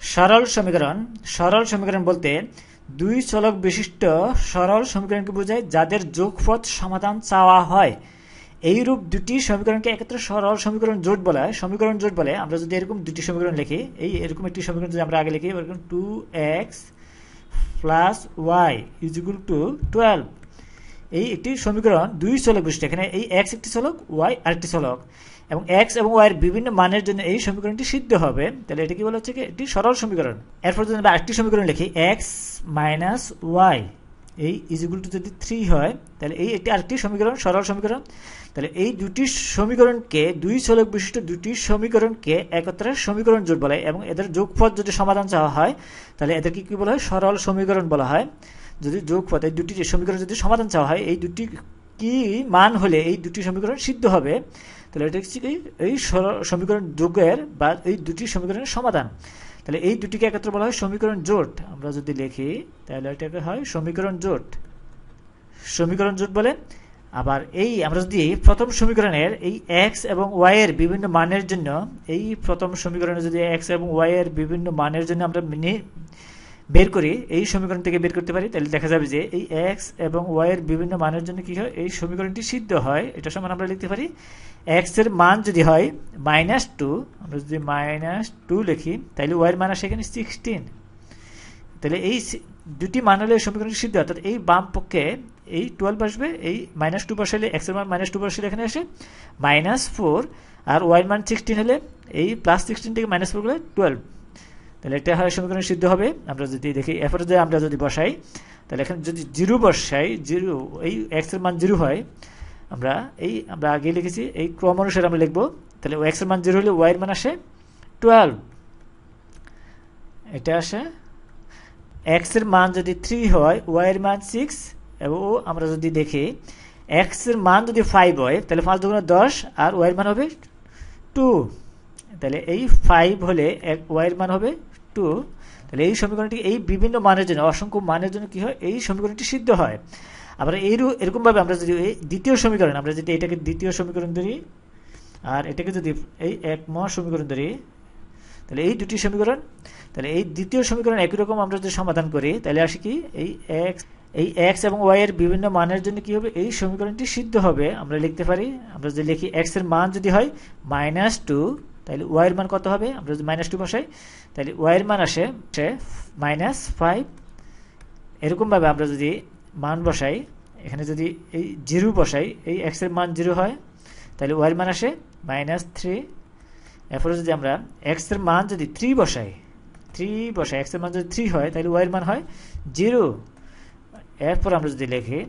সরল সমীকরণ সরল সমীকরণ বলতে দুই চলক বিশিষ্ট সরল সমীকরণকে বোঝায় যাদের যোগপথ সমাধান চাওয়া হয়। এইরূপ দুটি সমীকরণকে একত্রে সরল সমীকরণ জোট বলা হয় সমীকরণ জোট বলে আমরা যদি এরকম দুটি সমীকরণ লিখি, এই এরকম একটি সমীকরণ যদি আমরা আগে লিখি এরকম two x plus y is equal to twelve এই একটি সমীকরণ দুই চলক বিশিষ্ট, এখানে এই এক্স একটি চলক ওয়াই আরেকটি চলক। এবং এক্স এবং ওয়াই এর বিভিন্ন মানের জন্য এই সমীকরণটি সিদ্ধ হবে, তাহলে এটা কি বলা হচ্ছে কি? একটি সরল সমীকরণ। এরপর যদি আমরা আরেকটি সমীকরণ লিখি এক্স মাইনাস ওয়াই এই ইজিকুল টু যদি থ্রি হয়, তাহলে এই একটি আরেকটি সমীকরণ, সরল সমীকরণ। তাহলে এই দুটি সমীকরণকে, দুই চলক বিশিষ্ট দুটি সমীকরণকে একত্রে সমীকরণ জোট বলা হয় এবং এদের যোগপথ যদি সমাধান চাওয়া হয়, তাহলে এদেরকে কি বলা হয়? সরল সমীকরণ বলা হয়। যদি যোগপথ এই দুটি সমীকরণ যদি সমাধান চাওয়া হয়, এই দুটি কি মান হলে এই দুটি সমীকরণ সিদ্ধ হবে? তাহলে এটা হচ্ছে কি? এই সমীকরণ যোগের বা এই দুটি সমীকরণের সমাধান। তাহলে এই দুটিকে একত্র বলা হয় সমীকরণ জোট। আমরা যদি লিখি, তাহলে এটাকে হয় সমীকরণ জোট। সমীকরণ জোট বলে আবার এই, আমরা যদি প্রথম সমীকরণের এই এক্স এবং ওয়াই এর বিভিন্ন মানের জন্য, এই প্রথম সমীকরণে যদি এক্স এবং ওয়াই এর বিভিন্ন মানের জন্য আমরা বের করি এই সমীকরণ থেকে বের করতে পারি, তাহলে দেখা যাবে যে এই এক্স এবং ওয়াই এর বিভিন্ন মানের জন্য কি হয়? এই সমীকরণটি সিদ্ধ হয়। এটা সমান আমরা লিখতে পারি। এক্সের মান যদি হয় মাইনাস টু আমরা যদি মাইনাস টু লিখি, তাহলে ওয়াই এর মান আসে এখানে সিক্সটিন তাহলে এই দুটি মান হলে সমীকরণটি সিদ্ধ অর্থাৎ এই বাম পক্ষে এই টুয়েলভ আসবে, এই মাইনাস টু বসাইলে এক্সের মান মাইনাস টু বসাইলে এখানে আসে মাইনাস ফোর আর ওয়াই মান সিক্সটিন হলে এই প্লাস সিক্সটিন থেকে মাইনাস ফোর হলে টুয়েলভ তাহলে এটা হয় সমীকরণ সিদ্ধ হবে। আমরা যদি দেখি, এরপরে যদি আমরা যদি বসাই, তাহলে এখানে যদি জিরো বসাই, জিরো, এই এক্সের মান জিরো হয়, আমরা এই, আমরা আগে লিখেছি, এই ক্রম অনুসারে আমরা লিখব। তাহলে এক্সের মান জিরো হলে ওয়াই মান আসে টুয়েলভ এটা আসে এক্সের মান যদি থ্রি হয় ওয়াইয়ের মান সিক্স এবং আমরা যদি দেখি এক্সের মান যদি ফাইভ হয়, তাহলে পাঁচ দুগুণে দশ, আর ওয়াইয়ের মান হবে টু তাহলে এই ফাইভ হলে ওয়াই এর মান হবে টু তাহলে এই সমীকরণটি এই বিভিন্ন মানের জন্য, অসংখ্য মানের জন্য কি হয়? এই সমীকরণটি সিদ্ধ হয়। আবার এইরু, এরকমভাবে আমরা যদি এই দ্বিতীয় সমীকরণ, আমরা যদি এটাকে দ্বিতীয় সমীকরণ ধরি, আর এটাকে যদি এই এক ম সমীকরণ ধরি, তাহলে এই দুটি সমীকরণ, তাহলে এই দ্বিতীয় সমীকরণ একই রকম আমরা যদি সমাধান করি, তাহলে আসি কি? এই এক্স এই এক্স এবং ওয়াই এর বিভিন্ন মানের জন্য কি হবে? এই সমীকরণটি সিদ্ধ হবে। আমরা লিখতে পারি, আমরা যদি লিখি এক্সের মান যদি হয় মাইনাস টু তাহলে ওয়াইয়ের মান কত হবে? আমরা যদি মাইনাস টু বসাই তাহলে ওয়াইয়ের মান আসে, সে মাইনাস ফাইভ এরকমভাবে আমরা যদি মান বসাই, এখানে যদি এই জিরো বসাই, এই এক্সের মান জিরো হয় তাহলে ওয়াইয়ের মান আসে মাইনাস থ্রি এরপরে যদি আমরা এক্সের মান যদি থ্রি বসাই থ্রি বসাই এক্সের মান যদি থ্রি হয় তাহলে ওয়াইয়ের মান হয় জিরো এরপর আমরা যদি লিখি,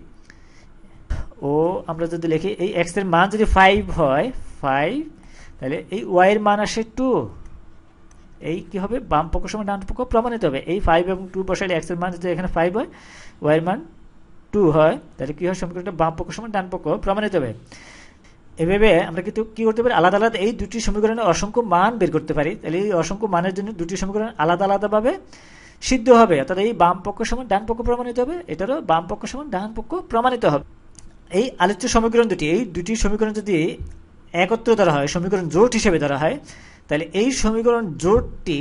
ও আমরা যদি লিখি, এই এক্সের মান যদি ফাইভ হয় ফাইভ তাহলে এই ওয়াইয়ের মান আসে টু এই কি হবে? বাম পক্ষ সময় ডান পক্ষ প্রমাণিত হবে। এই ফাইভ এবং টু বসাইলে এক্সের মান যদি এখানে ফাইভ হয় ওয়াইয়ের মান টু হয়, তাহলে কী হয়? সমীকরণটা বাম পক্ষ সময় ডান পক্ষ প্রমাণিত হবে। এভাবে আমরা কিন্তু কী করতে পারি? আলাদা আলাদা এই দুটি সমীকরণে অসংখ্য মান বের করতে পারি। তাহলে এই অসংখ্য মানের জন্য দুটি সমীকরণ আলাদা আলাদাভাবে সিদ্ধ হবে। অর্থাৎ এই বাম পক্ষ সমান ডান পক্ষ প্রমাণিত হবে, এটারও বাম পক্ষ সমান ডান পক্ষ প্রমাণিত হবে। এই আলোচ্য সমীকরণ দুটি, এই দুটি সমীকরণ যদি একত্র ধরা হয় সমীকরণ জোট হিসেবে ধরা হয় তাহলে এই সমীকরণ জোটটি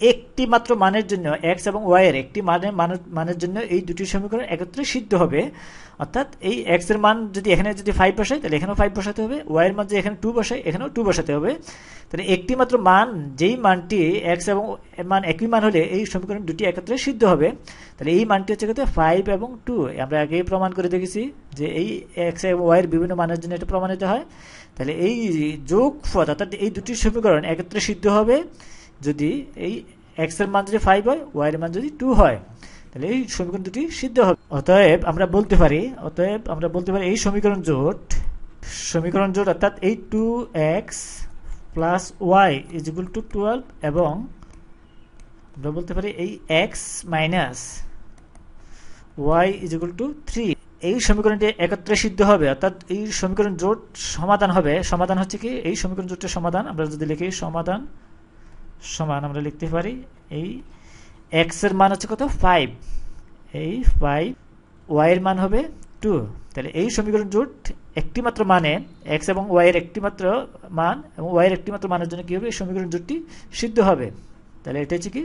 একটি মাত্র মানের জন্য এক্স এবং ওয়াইয়ের একটি মানের মানের জন্য এই দুটি সমীকরণ একত্রে সিদ্ধ হবে। অর্থাৎ এই এক্সের মান যদি এখানে যদি ফাইভ বসায় তাহলে এখানেও ফাইভ বসাতে হবে। ওয়াইয়ের মান যদি এখানে টু বসায় এখানেও টু বসাতে হবে। তাহলে একটি মাত্র মান, যেই মানটি এক্স এবং মান একই মান হলে এই সমীকরণ দুটি একত্রে সিদ্ধ হবে। তাহলে এই মানটি হচ্ছে কত? ফাইভ এবং টু আমরা আগেই প্রমাণ করে দেখেছি যে এই এক্স এবং ওয়াইয়ের বিভিন্ন মানের জন্য এটা প্রমাণিত হয়। তাহলে এই যোগ পদ অর্থাৎ এই দুটি সমীকরণ একত্রে সিদ্ধ হবে। যদি এই এক্সের মান যদি ফাইভ হয় ওয়াই এর মান যদি টু হয়, তাহলে এই সমীকরণ দুটি সিদ্ধ হবে। অতএব আমরা বলতে পারি, অতএব আমরা বলতে পারি এই সমীকরণ জোট সমীকরণ জোট অর্থাৎ এই two x plus y is equal to twelve এবং আমরা বলতে পারি এই x minus y is equal to three এই সমীকরণটি একত্রে সিদ্ধ হবে, অর্থাৎ এই সমীকরণ জোট সমাধান হবে। সমাধান হচ্ছে কি? এই সমীকরণ জোটের সমাধান, আমরা যদি লিখি সমাধান সমান আমরা লিখতে পারি এই এক্সের মান হচ্ছে কত? ফাইভ এই ফাইভ ওয়াই এর মান হবে টু তাহলে এই সমীকরণ জোট একটি মাত্র মানে এক্স এবং ওয়াই এর একটি মাত্র মান এবং ওয়াই এর একটি মাত্র মানের জন্য কি হবে? এই সমীকরণ জোটটি সিদ্ধ হবে। তাহলে এটা হচ্ছে কি?